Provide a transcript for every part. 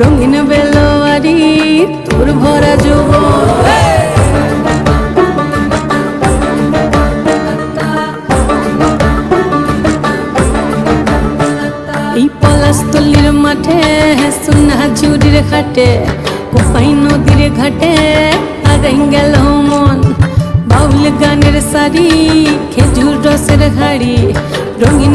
রঙিন বেলোয়ারি, তোর ভরা যৌবন এই পলাশতলির মাঠে সোনা ঝুড়ির ঘাটে কোপাই নদীর ঘাটে গেল মন। বাউল গানের শাড়ি খেজুর রসের হাড়ি, রঙিন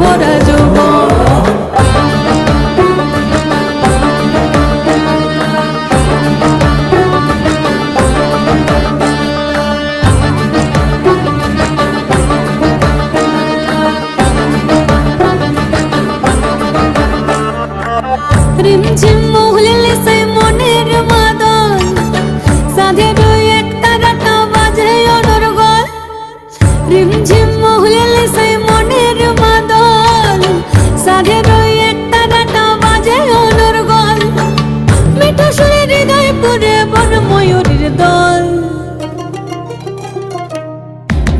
ভরা যৌবন সে মনের মাদন সাধের এক তারাটা বাজে অনর্গল। রিমঝিম সাধের এক তারাটা বাজে অনর্গল মিঠা সুরে হৃদয় পুরে বন ময়ূরীর দল।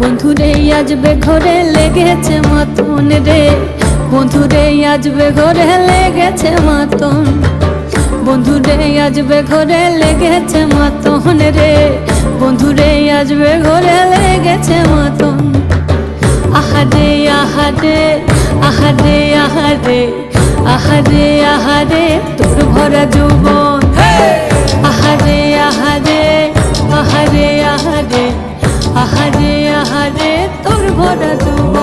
বন্ধুরে আজবে ঘরে লেগেছে মতন রে। বন্ধুরে আজবে ঘরে লেগেছে মতন। বন্ধুরে আজবে ঘরে লেগেছে মতন রে। বন্ধুরে আজবে ঘরে লেগেছে মতন। আহারে আহারে আহারে আহারে আহারে আহারে, তোর ভরা যৌবন। আহারে আহারে আহারে আহারে আহারে আহারে, তোর ভরা যৌবন।